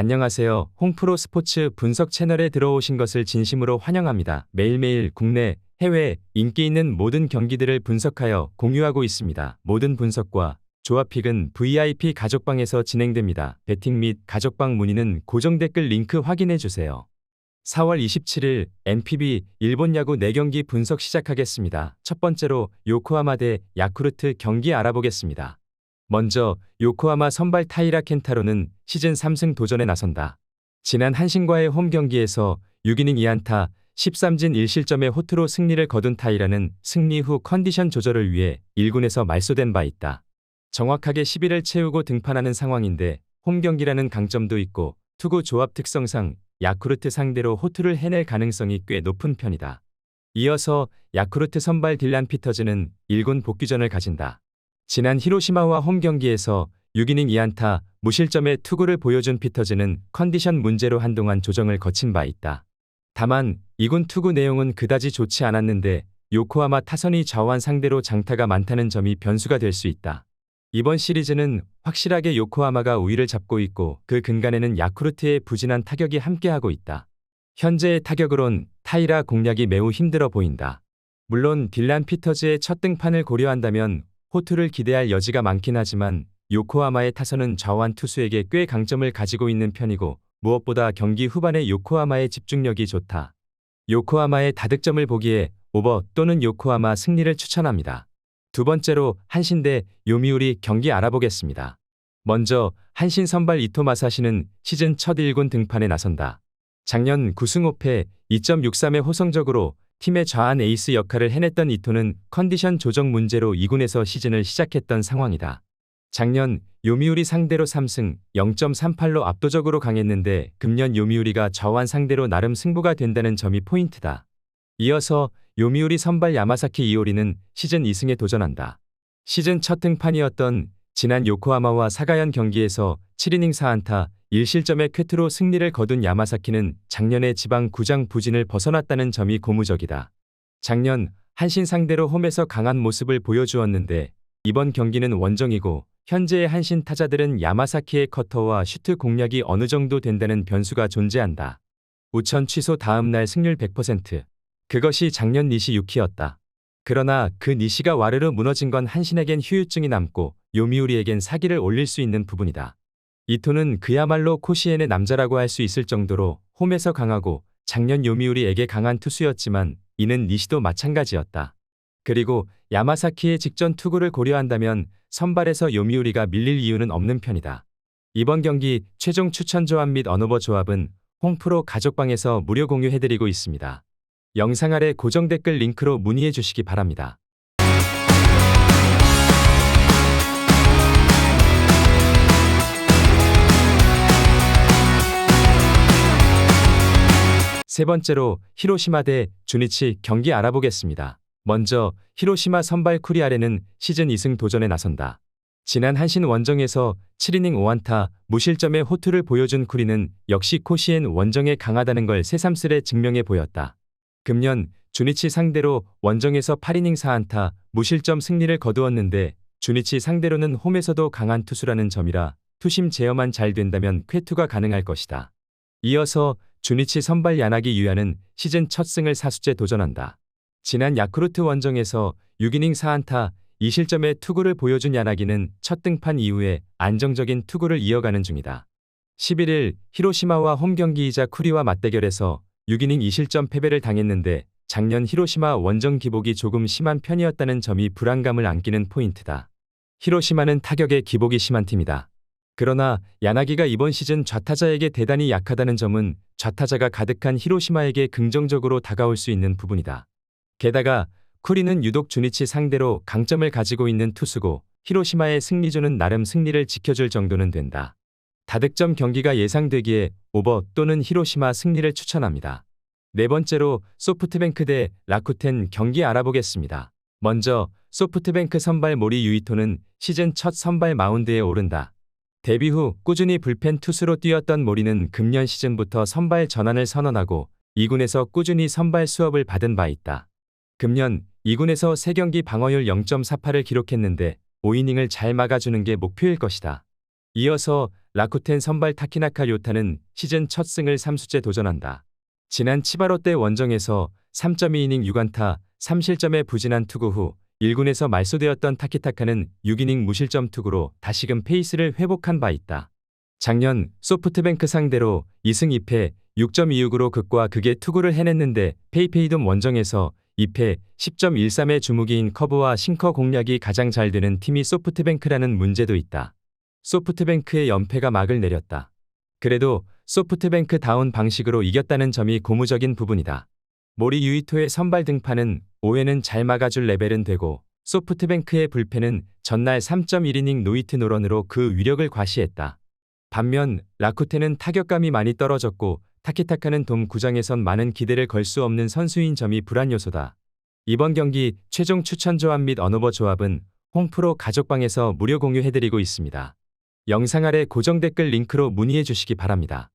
안녕하세요. 홍프로 스포츠 분석 채널에 들어오신 것을 진심으로 환영합니다. 매일매일 국내, 해외 인기 있는 모든 경기들을 분석하여 공유하고 있습니다. 모든 분석과 조합픽은 VIP 가족방에서 진행됩니다. 배팅 및 가족방 문의는 고정 댓글 링크 확인해 주세요. 4월 27일 NPB 일본 야구 4경기 분석 시작하겠습니다. 첫 번째로 요코하마 대 야쿠르트 경기 알아보겠습니다. 먼저 요코하마 선발 타이라 켄타로는 시즌 3승 도전에 나선다. 지난 한신과의 홈 경기에서 6이닝 2안타 13진 1실점의 호투로 승리를 거둔 타이라는 승리 후 컨디션 조절을 위해 1군에서 말소된 바 있다. 정확하게 10일을 채우고 등판하는 상황인데 홈 경기라는 강점도 있고 투구 조합 특성상 야쿠르트 상대로 호투를 해낼 가능성이 꽤 높은 편이다. 이어서 야쿠르트 선발 딜란 피터즈는 1군 복귀전을 가진다. 지난 히로시마와 홈 경기에서 6이닝 2안타 무실점의 투구를 보여준 피터즈는 컨디션 문제로 한동안 조정을 거친 바 있다. 다만 2군 투구 내용은 그다지 좋지 않았는데 요코하마 타선이 좌완 상대로 장타가 많다는 점이 변수가 될 수 있다. 이번 시리즈는 확실하게 요코하마가 우위를 잡고 있고 그 근간에는 야쿠르트의 부진한 타격이 함께하고 있다. 현재의 타격으론 타이라 공략이 매우 힘들어 보인다. 물론 딜란 피터즈의 첫 등판을 고려한다면 호투를 기대할 여지가 많긴 하지만 요코하마의 타선은 좌완 투수에게 꽤 강점을 가지고 있는 편이고 무엇보다 경기 후반에 요코하마의 집중력이 좋다. 요코하마의 다득점을 보기에 오버 또는 요코하마 승리를 추천합니다. 두 번째로 한신 대 요미우리 경기 알아보겠습니다. 먼저 한신 선발 이토 마사시는 시즌 첫 1군 등판에 나선다. 작년 9승 5패 2.63의 호성적으로 팀의 좌한 에이스 역할을 해냈던 이토는 컨디션 조정 문제로 2군에서 시즌을 시작했던 상황이다. 작년 요미우리 상대로 3승 0.38로 압도적으로 강했는데 금년 요미우리가 좌완 상대로 나름 승부가 된다는 점이 포인트다. 이어서 요미우리 선발 야마사키 이오리는 시즌 2승에 도전한다. 시즌 첫 등판이었던 지난 요코하마와 사가현 경기에서 7이닝 4안타 1실점의 쾌트로 승리를 거둔 야마사키는 작년의 지방 구장 부진을 벗어났다는 점이 고무적이다. 작년 한신 상대로 홈에서 강한 모습을 보여주었는데 이번 경기는 원정이고 현재의 한신 타자들은 야마사키의 커터와 슈트 공략이 어느 정도 된다는 변수가 존재한다. 우천 취소 다음 날 승률 100%. 그것이 작년 니시 유키였다. 그러나 그 니시가 와르르 무너진 건 한신에겐 휴유증이 남고 요미우리에겐 사기를 올릴 수 있는 부분이다. 이토는 그야말로 코시엔의 남자라고 할 수 있을 정도로 홈에서 강하고 작년 요미우리에게 강한 투수였지만 이는 니시도 마찬가지였다. 그리고 야마사키의 직전 투구를 고려한다면 선발에서 요미우리가 밀릴 이유는 없는 편이다. 이번 경기 최종 추천 조합 및 언어버 조합은 홈프로 가족방에서 무료 공유해드리고 있습니다. 영상 아래 고정 댓글 링크로 문의해 주시기 바랍니다. 세 번째로 히로시마 대 주니치 경기 알아보겠습니다. 먼저 히로시마 선발 쿠리아레는 시즌 2승 도전에 나선다. 지난 한신 원정에서 7이닝 5안타 무실점의 호투를 보여준 쿠리는 역시 코시엔 원정에 강하다는 걸 새삼스레 증명해 보였다. 금년 주니치 상대로 원정에서 8이닝 4안타 무실점 승리를 거두었는데 주니치 상대로는 홈에서도 강한 투수라는 점이라 투심 제어만 잘 된다면 쾌투가 가능할 것이다. 이어서 주니치 선발 야나기 유야는 시즌 첫 승을 사수째 도전한다. 지난 야쿠르트 원정에서 6이닝 4안타 2실점의 투구를 보여준 야나기는 첫 등판 이후에 안정적인 투구를 이어가는 중이다. 11일 히로시마와 홈 경기이자 쿠리와 맞대결에서 6이닝 2실점 패배를 당했는데 작년 히로시마 원정 기복이 조금 심한 편이었다는 점이 불안감을 안기는 포인트다. 히로시마는 타격에 기복이 심한 팀이다. 그러나 야나기가 이번 시즌 좌타자에게 대단히 약하다는 점은 좌타자가 가득한 히로시마에게 긍정적으로 다가올 수 있는 부분이다. 게다가 쿠리는 유독 주니치 상대로 강점을 가지고 있는 투수고 히로시마의 승리조는 나름 승리를 지켜줄 정도는 된다. 다득점 경기가 예상되기에 오버 또는 히로시마 승리를 추천합니다. 네 번째로 소프트뱅크 대 라쿠텐 경기 알아보겠습니다. 먼저 소프트뱅크 선발 모리 유이토는 시즌 첫 선발 마운드에 오른다. 데뷔 후 꾸준히 불펜 투수로 뛰었던 모리는 금년 시즌부터 선발 전환을 선언하고 2군에서 꾸준히 선발 수업을 받은 바 있다. 금년 2군에서 3경기 방어율 0.48을 기록했는데 5이닝을 잘 막아주는 게 목표일 것이다. 이어서 라쿠텐 선발 타키나카 료타는 시즌 첫 승을 3수째 도전한다. 지난 치바로 때 원정에서 3.2이닝 6안타 3실점에 부진한 투구 후 1군에서 말소되었던 타키타카는 6이닝 무실점 투구로 다시금 페이스를 회복한 바 있다. 작년 소프트뱅크 상대로 2승 2패 6.26으로 극과 극의 투구를 해냈는데 페이페이돔 원정에서 2패 10.13의 주무기인 커브와 싱커 공략이 가장 잘 되는 팀이 소프트뱅크라는 문제도 있다. 소프트뱅크의 연패가 막을 내렸다. 그래도 소프트뱅크 다운 방식으로 이겼다는 점이 고무적인 부분이다. 모리 유이토의 선발 등판은 5회는 잘 막아줄 레벨은 되고 소프트뱅크의 불펜은 전날 3.1이닝 노이트 노런으로 그 위력을 과시했다. 반면 라쿠텐은 타격감이 많이 떨어졌고 타키타카는 돔 구장에선 많은 기대를 걸 수 없는 선수인 점이 불안 요소다. 이번 경기 최종 추천 조합 및 언어버 조합은 홈프로 가족방에서 무료 공유해드리고 있습니다. 영상 아래 고정 댓글 링크로 문의해 주시기 바랍니다.